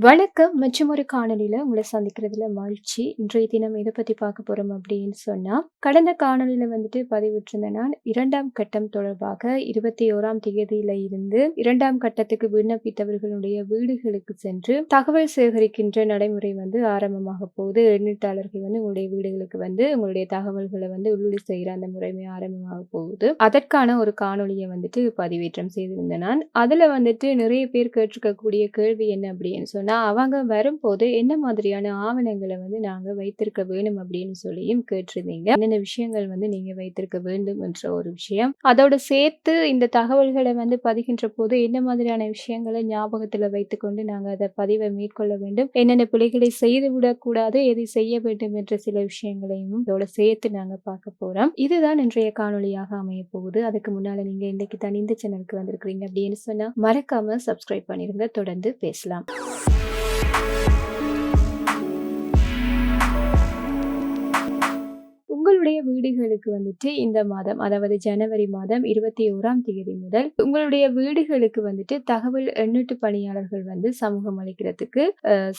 வணக்கம். மற்றும் ஒரு காணொலியில உங்களை சந்திக்கிறதுல மகிழ்ச்சி. இன்றைய தினம் எதை பத்தி பார்க்க போறோம் அப்படின்னு சொன்னா கடந்த காணொலியில வந்துட்டு பதிவிட்டிருந்த நான் இரண்டாம் கட்டம் தொடர்பாக இருபத்தி ஓராம் தேதியில இருந்து இரண்டாம் கட்டத்துக்கு விண்ணப்பித்தவர்களுடைய வீடுகளுக்கு சென்று தகவல் சேகரிக்கின்ற நடைமுறை வந்து ஆரம்பமாக போகுது. எண்ணீட்டாளர்கள் வந்து உங்களுடைய வீடுகளுக்கு வந்து உங்களுடைய தகவல்களை வந்து உள்ளீடு செய்கிற அந்த முறைமை ஆரம்பமாக போகுது. அதற்கான ஒரு காணொலியை வந்துட்டு பதிவேற்றம் செய்திருந்த நான். அதுல வந்துட்டு நிறைய பேர் கேட்டிருக்கக்கூடிய கேள்வி என்ன அப்படின்னு சொன்னா அவங்க வரும்போது என்ன மாதிரியான ஆவணங்களை வந்து நாங்கள் வைத்திருக்க வேணும் அப்படின்னு சொல்லியும் கேட்டிருந்தீங்க. என்னென்ன விஷயங்கள் வந்து நீங்கள் வைத்திருக்க வேண்டும் என்ற ஒரு விஷயம். அதோட சேர்த்து இந்த தகவல்களை வந்து பதிகின்ற போது என்ன மாதிரியான விஷயங்களை ஞாபகத்தில் வைத்துக்கொண்டு நாங்கள் அதை பதிவை மேற்கொள்ள வேண்டும். என்னென்ன பிள்ளைகளை செய்து விடக்கூடாது எதை செய்ய வேண்டும் என்ற சில விஷயங்களையும் இதோட சேர்த்து நாங்கள் பார்க்க போகிறோம் இதுதான் இன்றைய காணொளியாக அமைய போகுது. அதுக்கு முன்னால் நீங்கள் இன்றைக்கு தான் இந்த சேனலுக்கு வந்திருக்கிறீங்க அப்படின்னு சொன்னால் மறக்காமல் சப்ஸ்கிரைப் பண்ணிருங்க. தொடர்ந்து பேசலாம். வீடுகளுக்கு வந்துட்டு இந்த மாதம் அதாவது ஜனவரி மாதம் இருபத்தி ஓராம் தேதி முதல் உங்களுடைய வீடுகளுக்கு வந்துட்டு தகவல் எண்ணூட்டு பணியாளர்கள் வந்து சமூகம் அளிக்கிறதுக்கு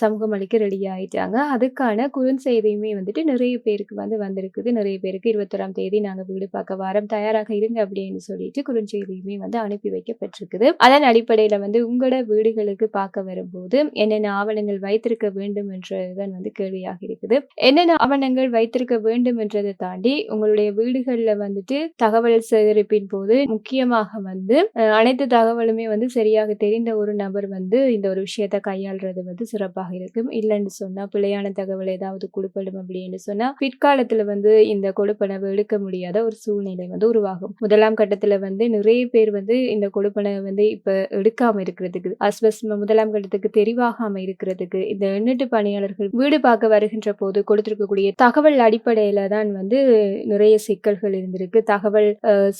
சமூகம் அளிக்க ரெடி ஆயிட்டாங்க. அதுக்கான குறுஞ்செய்தியுமே வந்துட்டு நிறைய பேருக்கு வந்து வந்திருக்குது. நிறைய பேருக்கு இருபத்தோராம் தேதி நாங்க வீடு பார்க்க வாரம் தயாராக இருங்க அப்படின்னு சொல்லிட்டு குறுஞ்செய்தியுமே வந்து அனுப்பி வைக்கப்பட்டிருக்குது. அதன் அடிப்படையில வந்து உங்களோட வீடுகளுக்கு பார்க்க வரும்போது என்னென்ன ஆவணங்கள் வைத்திருக்க வேண்டும் என்றதுதான் வந்து கேள்வியாக இருக்குது. என்னென்ன ஆவணங்கள் வைத்திருக்க வேண்டும் என்றதை தாண்டி உங்களுடைய வீடுகளில் வந்துட்டு தகவல் சேகரிப்பின் போது முக்கியமாக வந்து அனைத்து தகவலுமே வந்து சரியாக தெரிந்த ஒரு நபர் வந்து இந்த ஒரு விஷயத்தை கையாள்றது வந்து சிறப்பாக இருக்கும். இல்லைன்னு சொன்னா பிழையான தகவல் ஏதாவது கொடுப்படும் அப்படின்னு சொன்னா பிற்காலத்துல வந்து இந்த கொடுப்பனவை எடுக்க முடியாத ஒரு சூழ்நிலை வந்து உருவாகும். முதலாம் கட்டத்துல வந்து நிறைய பேர் வந்து இந்த கொடுப்பனவை வந்து இப்ப எடுக்காம இருக்கிறதுக்கு அஸ்வஸ் முதலாம் கட்டத்துக்கு தெரிவாகாம இருக்கிறதுக்கு இந்த எண்ணெட்டு பணியாளர்கள் வீடு பார்க்க வருகின்ற போது கொடுத்திருக்கக்கூடிய தகவல் அடிப்படையில தான் வந்து நிறைய சிக்கல்கள் இருந்திருக்கு. தகவல்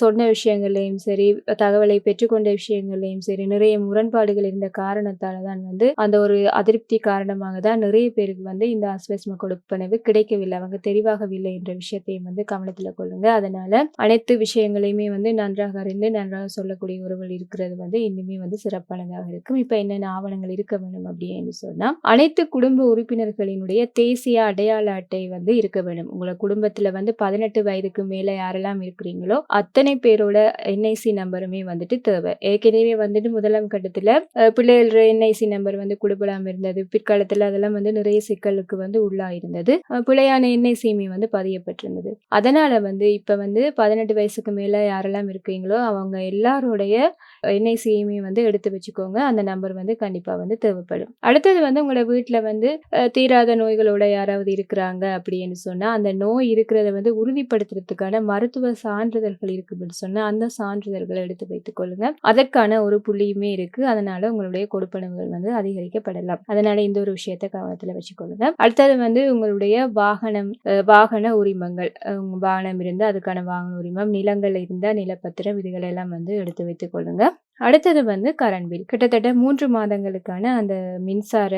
சொன்ன விஷயங்கள்லையும் சரி தகவலை பெற்றுக்கொண்ட விஷயங்கள்லையும் சரி நிறைய முரண்பாடுகள் இருந்த காரணத்தால தான் வந்து அந்த ஒரு அதிருப்தி காரணமாக தான் நிறைய பேருக்கு வந்து இந்த அஸ்வஸ்ம கொடுப்பனவு கிடைக்கவில்லை. அவங்க தெரிவாகவில்லை என்ற விஷயத்தையும் வந்து கவனத்தில் கொள்ளுங்க. அதனால அனைத்து விஷயங்களையுமே வந்து நன்றாக அறிந்து நன்றாக சொல்லக்கூடிய ஒருவர் இருக்கிறது வந்து இன்னுமே வந்து சிறப்பானதாக இருக்கும். இப்ப என்னென்ன ஆவணங்கள் இருக்க வேண்டும் அப்படின்னு சொன்னா அனைத்து குடும்ப உறுப்பினர்களினுடைய தேசிய அடையாள அட்டை வந்து இருக்க வேண்டும். உங்களை குடும்பத்துல வந்து பதினெட்டு வயது வயதுக்கு மேல யாரெல்லாம் இருக்கிறீங்களோ அத்தனை பேரோட என்ஐசி நம்பருமே வந்துட்டு தேவை. ஏற்கனவே வந்துட்டு முதலாம் கட்டத்துல பிள்ளைகளோட என்ஐசி நம்பர் வந்து கொடுப்படாம இருந்தது. பிற்காலத்துல அதெல்லாம் வந்து நிறைய சிக்கலுக்கு வந்து உள்ளா இருந்தது பிள்ளையான என்ஐசியுமே வந்து பதியப்பட்டிருந்தது. அதனால வந்து இப்ப வந்து பதினெட்டு வயசுக்கு மேல யாரெல்லாம் இருக்கீங்களோ அவங்க எல்லாருடைய என்ஐசியுமே வந்து எடுத்து வச்சுக்கோங்க. அந்த நம்பர் வந்து கண்டிப்பாக வந்து தேவைப்படும். அடுத்தது வந்து உங்களோட வீட்டில் வந்து தீராத நோய்களோட யாராவது இருக்கிறாங்க அப்படின்னு சொன்னால் அந்த நோய் இருக்கிறத வந்து உறுதிப்படுத்துறதுக்கான மருத்துவ சான்றிதழ்கள் இருக்குது அப்படின்னு சொன்னால் அந்த சான்றிதழ்களை எடுத்து வைத்துக் கொள்ளுங்க. அதற்கான ஒரு புள்ளியுமே இருக்கு. அதனால உங்களுடைய கொடுப்பனவுகள் வந்து அதிகரிக்கப்படலாம். அதனால இந்த ஒரு விஷயத்தை கவனத்தில் வச்சுக்கொள்ளுங்க. அடுத்தது வந்து உங்களுடைய வாகனம் வாகன உரிமங்கள். உங்கள் வாகனம் இருந்தால் அதுக்கான வாகன உரிமம் நிலங்கள் இருந்தால் நிலப்பத்திரம் இதுகளெல்லாம் வந்து எடுத்து வைத்துக் கொள்ளுங்க. அடுத்தது வந்து கரண்ட் பில் கிட்டத்தட்ட மூன்று மாதங்களுக்கான அந்த மின்சார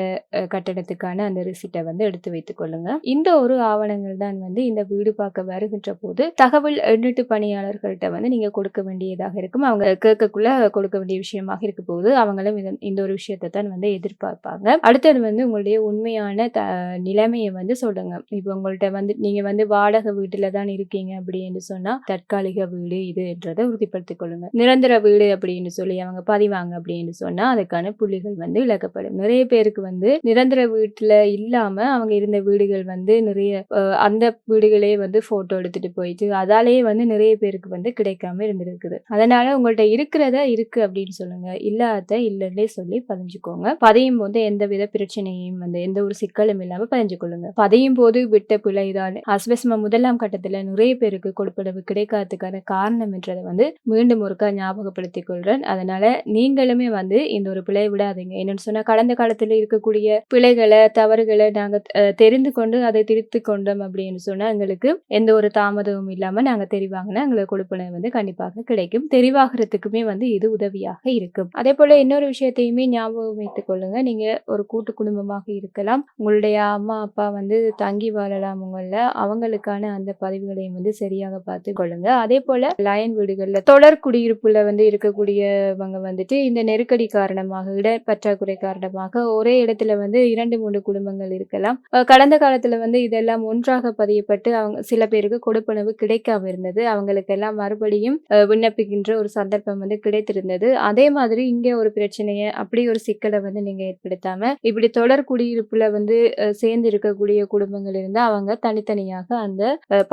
கட்டணத்துக்கான அந்த ரிசிட்டை வந்து எடுத்து வைத்துக் கொள்ளுங்க. இந்த ஒரு ஆவணங்கள் தான் வந்து இந்த வீடு பார்க்க வருகின்ற போது தகவல் எண்ணூட்டு பணியாளர்கள்ட்ட வந்து நீங்க கொடுக்க வேண்டியதாக இருக்கும். அவங்க கேட்கக்குள்ள கொடுக்க வேண்டிய விஷயமாக இருக்க போது அவங்களும் இதன்- இந்த ஒரு விஷயத்தை தான் வந்து எதிர்பார்ப்பாங்க. அடுத்தது வந்து உங்களுடைய உண்மையான த நிலைமையை வந்து சொல்லுங்க. இப்போ உங்கள்ட்ட வந்து நீங்க வந்து வாடகை வீட்டுல தான் இருக்கீங்க அப்படின்னு சொன்னா தற்காலிக வீடு இது என்றதை உறுதிப்படுத்திக் கொள்ளுங்க. நிரந்தர வீடு அப்படின்னு சொல்லி அவங்க பதிவாங்க அப்படின்னு சொன்னா அதுக்கான புள்ளிகள் வந்து இழக்கப்படும் நிறைய பேருக்கு வந்து நிரந்தர வீட்டுல இல்லாம அவங்க இருந்த வீடுகள் வந்து நிறைய அந்த வீடுகளே வந்து போட்டோ எடுத்துட்டு போயிட்டு அதாலேயே வந்து நிறைய பேருக்கு வந்து கிடைக்காம இருந்திருக்குது. அதனால உங்கள்ட்ட இருக்கிறத இருக்கு அப்படின்னு சொல்லுங்க. இல்லாத இல்லைன்னே சொல்லி பதிஞ்சுக்கோங்க. பதியும் போது எந்த வித பிரச்சனையும் வந்து எந்த ஒரு சிக்கலும் இல்லாம பதிஞ்சு கொள்ளுங்க பதியும் போது விட்ட பிழைதான் அஸ்வஸ்ம முதலாம் கட்டத்துல நிறைய பேருக்கு கொடுப்படவு கிடைக்காததுக்கான காரணம் என்றதை வந்து மீண்டும் ஒருக்கா ஞாபகப்படுத்திக் கொள்றேன். அதனால நீங்களுமே வந்து இந்த ஒரு பிழை விடாதீங்க. என்னன்னு சொன்னா கடந்த காலத்துல இருக்கக்கூடிய பிழைகளை தவறுகளை நாங்க தெரிந்து கொண்டு அதை திருத்தி கொண்டோம் அப்படின்னு சொன்னா எங்களுக்கு எந்த ஒரு தாமதமும் இல்லாம நாங்க தெரிவாங்கன்னா எங்களுக்கு கொடுப்பனை வந்து கண்டிப்பாக கிடைக்கும். தெரிவாகிறதுக்குமே வந்து இது உதவியாக இருக்கும். அதே போல இன்னொரு விஷயத்தையுமே ஞாபகம் வைத்துக் கொள்ளுங்க. நீங்க ஒரு கூட்டு குடும்பமாக இருக்கலாம். உங்களுடைய அம்மா அப்பா வந்து தங்கி வாழலாம் உங்களில். அவங்களுக்கான அந்த பதிவுகளையும் வந்து சரியாக பார்த்து கொள்ளுங்க. அதே போல லயன் வீடுகளில் தொடர் குடியிருப்புல வந்து இருக்கக்கூடிய உள்ளவங்க வந்துட்டு இந்த நெருக்கடி காரணமாக இட பற்றாக்குறை காரணமாக ஒரே இடத்துல வந்து இரண்டு மூன்று குடும்பங்கள் இருக்கலாம். கடந்த காலத்துல வந்து இதெல்லாம் ஒன்றாக பதியப்பட்டு அவங்க சில பேருக்கு கொடுப்பனவு கிடைக்காம இருந்தது. அவங்களுக்கெல்லாம் மறுபடியும் விண்ணப்பிக்கின்ற ஒரு சந்தர்ப்பம் வந்து கிடைத்திருந்தது. அதே மாதிரி இங்கே ஒரு பிரச்சனையை அப்படி ஒரு சிக்கலை வந்து நீங்க ஏற்படுத்தாம இப்படி தொடர் குடியிருப்புல வந்து சேர்ந்து இருக்கக்கூடிய குடும்பங்கள் இருந்தால் அவங்க தனித்தனியாக அந்த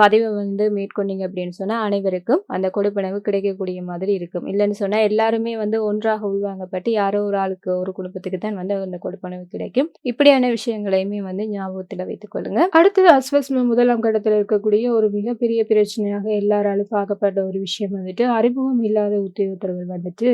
பதிவை வந்து மேற்கொண்டீங்க அப்படின்னு சொன்னா அனைவருக்கும் அந்த கொடுப்பனவு கிடைக்கக்கூடிய மாதிரி இருக்கும். இல்லைன்னு சொன்னா எல்லாருமே வந்து ஒன்றாக உள்வாங்கப்பட்டு யாரோ ஒரு ஆளுக்கு ஒரு குடும்பத்துக்கு தான் வந்து அந்த கொடுப்பனவு கிடைக்கும். இப்படியான விஷயங்களையுமே வந்து ஞாபகத்தில் வைத்துக் கொள்ளுங்க. அடுத்தது அஸ்வஸ்ம முதலாம் கட்டத்தில் இருக்கக்கூடிய ஒரு மிகப்பெரிய பிரச்சனையாக எல்லாராலும் பார்க்கப்பட்ட ஒரு விஷயம் வந்துட்டு அறிமுகம் இல்லாத உத்தியோகத்தர்கள் வந்துட்டு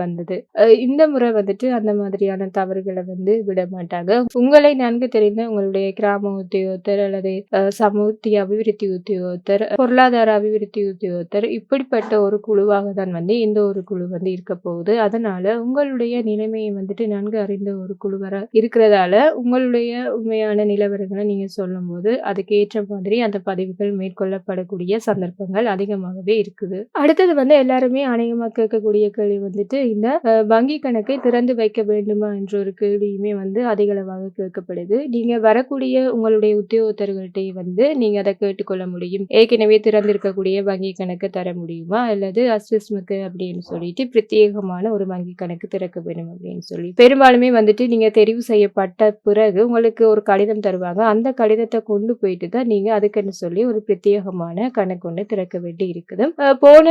வந்தது. இந்த முறை வந்துட்டு அந்த மாதிரியான தவறுகளை வந்து விட மாட்டாங்க. உங்களை நன்கு தெரிந்த உங்களுடைய கிராம உத்தியோகத்தர் அல்லது அஹ், சமூர்த்தி அபிவிருத்தி உத்தியோகத்தர் பொருளாதார அபிவிருத்தி உத்தியோகத்தர் இப்படிப்பட்ட ஒரு குழுவாக தான் வந்து இந்த ஒரு குழு வந்து இருக்க போகுது அதனால உங்களுடைய நிலைமையை வந்துட்டு நன்கு அறிந்த ஒரு குழுவராக இருக்கிறதால உங்களுடைய உண்மையான நிலவரங்களை நீங்க சொல்லும்போது அதுக்கு ஏற்ற மாதிரி அந்த பதிவுகள் மேற்கொள்ளப்படக்கூடிய சந்தர்ப்பங்கள் அதிகமாகவே இருக்குது. அடுத்தது வந்து எல்லாருமே அநேகமாக கேட்கக்கூடிய கேள்வி வந்துட்டு இந்த வங்கி கணக்கை திறந்து வைக்க வேண்டுமா என்ற ஒரு கேள்வியுமே வந்து அதிகளவாக கேட்கப்படுது. நீங்க வரக்கூடிய உங்களுடைய உத்தியோகத்தர்கள்ட்டே வந்து நீங்க அதை கேட்டுக்கொள்ள முடியும். ஏற்கனவே திறந்திருக்கக்கூடிய வங்கி கணக்கு தர முடியுமா? அல்லது அஸ்விஸ்முக்கு அப்படின்னு சொல்லிட்டு பிரத்யேகமான ஒரு வங்கி கணக்கு திறக்க வேணும் அப்படின்னு சொல்லி. பெரும்பாலுமே வந்துட்டு நீங்க தெரிவு செய்யப்பட்ட பிறகு உங்களுக்கு ஒரு கடிதம் தருவாங்க. அந்த கடிதத்தை கொண்டு போயிட்டு தான் நீங்க அதுக்குன்னு சொல்லி ஒரு பிரத்யேகமான கணக்கு ஒன்று திறக்க வேண்டி இருக்குது. போன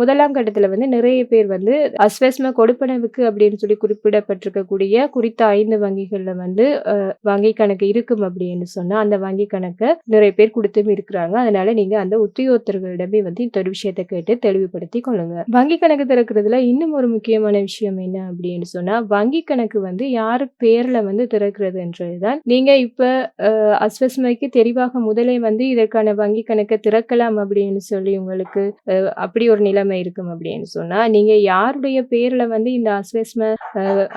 முதலாம் கட்டத்தில் வந்து நிறைய பேர் வந்து அஸ்வஸ்ம கொடுப்பனவுக்கு அப்படின்னு சொல்லி குறிப்பிடப்பட்டிருக்கக்கூடிய குறித்த ஐந்து வங்கிகளில் வந்து வங்கி கணக்கு இருக்கும் அப்படின்னு சொன்னால் அந்த வங்கி கணக்கை நிறைய பேர் கொடுத்தும் இருக்கிறாங்க. அதனால நீங்க அந்த உத்தியோகத்தர்களிடமே வந்து இந்த ஒரு விஷயத்தை கேட்டு தெளிவுபடுத்தி கொள்ளுங்க. வங்கி கணக்கு திறக்கிறதுல இன்னும் ஒரு முக்கியமான விஷயம் என்ன அப்படின்னு சொன்னா வங்கி கணக்கு வந்து யாரு பேர்ல வந்து திறக்கிறதுன்றதுதான். நீங்க இப்ப அஸ்வஸ்மைக்கு தெரிவாக முதலே வந்து இதற்கான வங்கி கணக்கை திறக்கலாம் அப்படின்னு சொல்லி உங்களுக்கு அப்படி ஒரு நிலைமை இருக்கும் அப்படின்னு சொன்னா நீங்க யாருடைய பேர்ல வந்து இந்த அஸ்வஸ்ம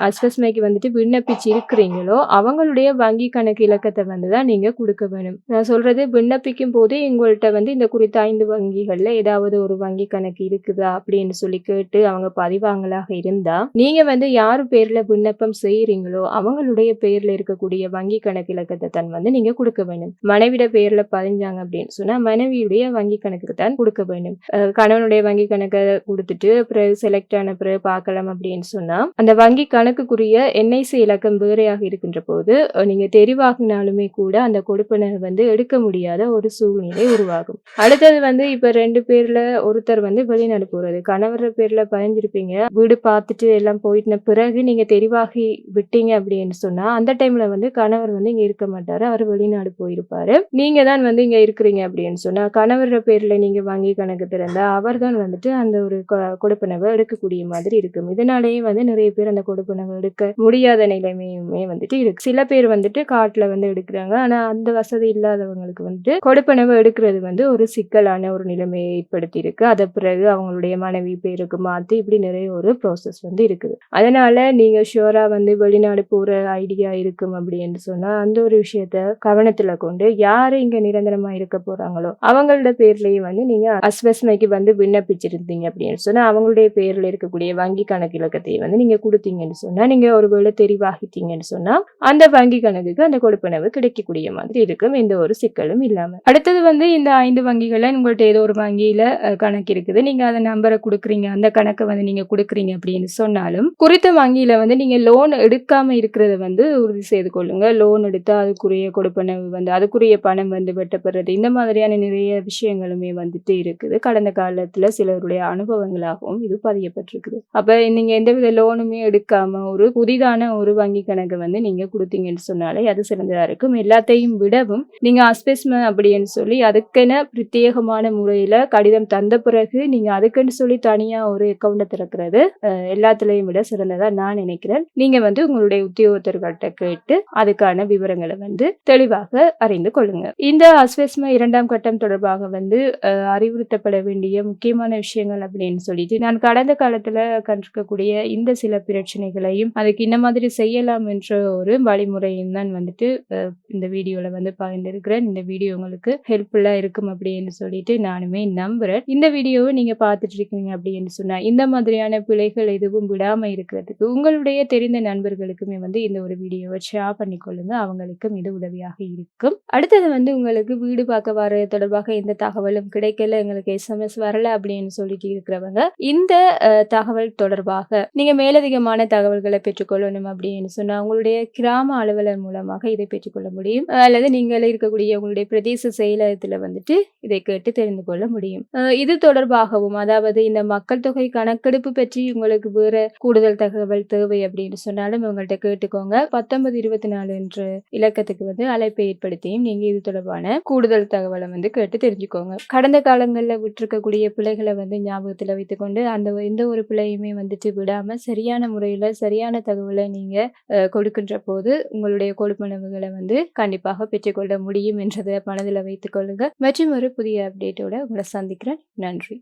அஸ்வஸ்மைக்கு வந்துட்டு விண்ணப்பிச்சு இருக்கிறீங்களோ அவங்களுடைய வங்கி கணக்கு இலக்கத்தை வந்து தான் நீங்க கொடுக்க வேணும். நான் சொல்றது விண்ணப்பிக்கும் போதே உங்கள்கிட்ட வந்து இந்த குறித்த ஐந்து வங்கிகள்ல ஏதாவது ஒரு வங்கி கணக்கு இருக்குதா அப்படின்னு சொல்லி கேட்டு அவங்க பதிவாங்களாக இருந்தா நீங்க வந்து யார் பேர்ல விண்ணப்பம் செய்யறீங்களோ அவங்களுடைய பேர்ல இருக்கக்கூடிய வங்கி கணக்கு இலக்கத்தை தான் வந்து நீங்க கொடுக்க வேணும் மனைவிட பேர்ல பதிஞ்சாங்க அப்படின்னு சொன்னா மனைவியுடைய வங்கி கணக்குக்கு தான் கொடுக்க வேண்டும். கணவனுடைய வங்கி கணக்கை கொடுத்துட்டு பிறகு செலக்ட் ஆன பிறகு பார்க்கலாம் அப்படின்னு சொன்னா அந்த வங்கி கணக்குக்குரிய என்ஐசி இலக்கம் வேறையாக இருக்கின்ற போது நீங்க தெரிவாகினாலுமே கூட அந்த கொடுப்பனை வந்து எடுக்க முடியாத ஒரு சூழ்நிலை உருவாகும். அடுத்தது வந்து இப்ப ரெண்டு பேர்ல ஒருத்தர் வந்து வெளிநாடு போறது கணவர் பேர்ல பதிஞ்சிருப்பீங்க வீடு பார்த்துட்டு எல்லாம் போயிட்டு பிறகு நீங்க தெரிவாகி விட்டீங்க அப்படின்னு சொன்னா அந்த டைம்ல வந்து கணவர் வந்து இங்க இருக்க மாட்டாரு. அவர் வெளிநாடு போயிருப்பாரு. நீங்க தான் வந்து இங்க இருக்கிறீங்க அப்படின்னு சொன்னா கணவரோட பேர்ல நீங்க வங்கி கணக்கு திறந்தா அவர் தான் வந்துட்டு அந்த ஒரு கொடுப்பனவை எடுக்கக்கூடிய மாதிரி இருக்கும். இதனாலேயே வந்து நிறைய பேர் அந்த கொடுப்பனவை எடுக்க முடியாத நிலைமையுமே வந்துட்டு இருக்கு. சில பேர் வந்துட்டு காட்டுல வந்து எடுக்கிறாங்க. ஆனா அந்த வசதி இல்லாதவங்களுக்கு வந்துட்டு கொடுப்பனவு எடுக்கிறது வந்து ஒரு சிக்கலான ஒரு நிலைமையை ஏற்படுத்தி இருக்கு அதை பிறகு அவங்களுடைய மனைவி பேருக்கு மாத்தி இப்படி நிறைய ஒரு ப்ராசஸ் வந்து இருக்குது. அதனால நீங்க ஷியோரா வந்து வெளிநாடு போற ஐடியா இருக்கும் அப்படின்னு சொன்னால் அந்த ஒரு விஷயத்த கவனத்தில் கொண்டு யார் இங்க நிரந்தரமா இருக்க போறாங்களோ அவங்களோட பேர்லயே வந்து நீங்க அஸ்வஸ்மைக்கு வந்து விண்ணப்பிச்சிருந்தீங்க அப்படின்னு சொன்னால் அவங்களுடைய பேரில் இருக்கக்கூடிய வங்கி கணக்கு இலக்கத்தை வந்து நீங்க கொடுத்தீங்கன்னு சொன்னா நீங்க ஒருவேளை தெரிவாகிட்டீங்கன்னு சொன்னா அந்த வங்கி கணக்குக்கு அந்த கொடுப்பனவு கிடைக்கக்கூடிய மாதிரி இருக்கும். எந்த ஒரு சிக்கலும் இல்லாம அடுத்தது வந்து இந்த ஐந்து வங்கிகள்ல உங்கள்கிட்ட ஏதோ ஒரு வங்கியில கணக்கு இருக்குது. நீங்க அந்த நம்பரை கொடுக்குறீங்க. அந்த கணக்கை வந்து நீங்க கொடுக்குறீங்க அப்படின்னு சொன்னாலும் குறித்த வங்கியில் வந்து நீங்கள் லோன் எடுக்காமல் இருக்கிறத வந்து உறுதி செய்து கொள்ளுங்க. லோன் எடுத்து அதுக்குரிய கொடுப்பனவு வந்து அதுக்குரிய பணம் வந்து வெட்டப்படுறது இந்த மாதிரியான நிறைய விஷயங்களுமே வந்துட்டு இருக்குது. கடந்த காலத்தில் சிலருடைய அனுபவங்களாகவும் இது பதியப்பட்டிருக்குது. அப்போ நீங்கள் எந்தவித லோனுமே எடுக்காம ஒரு புதிதான ஒரு வங்கி கணக்கு வந்து நீங்கள் கொடுத்தீங்கன்னு சொன்னாலே அது சிறந்ததாக இருக்கும். எல்லாத்தையும் விடவும் நீங்கள் அஸ்பெஸ்ம அப்படின்னு சொல்லி அதுக்கென பிரத்யேகமான முறையில் கடிதம் தந்த பிறகு நீங்கள் அதுக்குன்னு சொல்லி தனியாக ஒரு அக்கௌண்ட்டை திறக்கிற அஹ், எல்லாத்துலயும் விட சிறந்ததா நான் நினைக்கிறேன். நீங்க வந்து உங்களுடைய உத்தியோகத்தர்கள்ட்ட கேட்டு அதுக்கான விவரங்களை வந்து தெளிவாக அறிந்து கொள்ளுங்க. இந்த அஸ்வஸ்ம இரண்டாம் கட்டம் தொடர்பாக வந்து அறிவுறுத்தப்பட வேண்டிய முக்கியமான விஷயங்கள் அப்படின்னு சொல்லிட்டு நான் கடந்த காலத்துல கண்டிருக்கக்கூடிய இந்த சில பிரச்சனைகளையும் அதுக்கு இந்த மாதிரி செய்யலாம் என்ற ஒரு வழிமுறையும் தான் வந்துட்டு இந்த வீடியோல வந்து பகிர்ந்திருக்கிறேன். இந்த வீடியோ உங்களுக்கு ஹெல்ப்ஃபுல்லா இருக்கும் அப்படின்னு சொல்லிட்டு நானுமே நம்புறேன். இந்த வீடியோவை நீங்க பார்த்துட்டு இருக்கீங்க அப்படின்னு சொன்னா இந்த மாதிரியான மாதிரியான பிழைகள் எதுவும் விடாமல் இருக்கிறதுக்கு உங்களுடைய தெரிந்த நண்பர்களுக்குமே வந்து இந்த ஒரு வீடியோவை ஷேர் பண்ணிக்கொள்ளுங்க அவங்களுக்கும் இது உதவியாக இருக்கும். அடுத்தது வந்து உங்களுக்கு வீடு பார்க்க வர தொடர்பாக எந்த தகவலும் கிடைக்கல எங்களுக்கு எஸ்எம்எஸ் வரல அப்படின்னு சொல்லிட்டு இருக்கிறவங்க இந்த தகவல் தொடர்பாக நீங்க மேலதிகமான தகவல்களை பெற்றுக்கொள்ளணும் அப்படின்னு சொன்னா உங்களுடைய கிராம அலுவலர் மூலமாக இதை பெற்றுக்கொள்ள முடியும். அல்லது நீங்கள் இருக்கக்கூடிய உங்களுடைய பிரதேச செயலகத்துல வந்துட்டு இதை கேட்டு தெரிந்து கொள்ள முடியும். இது தொடர்பாகவும் அதாவது இந்த மக்கள் தொகை கணக்கெடுப்பு பற்றி உங்களுக்கு வேற கூடுதல் தகவல் தேவை அப்படின்னு சொன்னாலும் உங்கள்கிட்ட கேட்டுக்கோங்க. பத்தொன்பது இருபத்தி நாலு என்ற இலக்கத்துக்கு வந்து அழைப்பை ஏற்படுத்தியும் நீங்க இது தொடர்பான கூடுதல் தகவலை வந்து கேட்டு தெரிஞ்சுக்கோங்க. கடந்த காலங்களில் விட்டுருக்கக்கூடிய பிள்ளைகளை வந்து ஞாபகத்தில் வைத்துக்கொண்டு அந்த எந்த ஒரு பிள்ளையுமே வந்துட்டு விடாம சரியான முறையில் சரியான தகவலை நீங்க கொடுக்கின்ற போது உங்களுடைய கொடுப்பனவுகளை வந்து கண்டிப்பாக பெற்றுக்கொள்ள முடியும் என்றதை மனதில் வைத்துக்கொள்ளுங்க. மற்றும் ஒரு புதிய அப்டேட்டோட உங்களை சந்திக்கிறேன். நன்றி.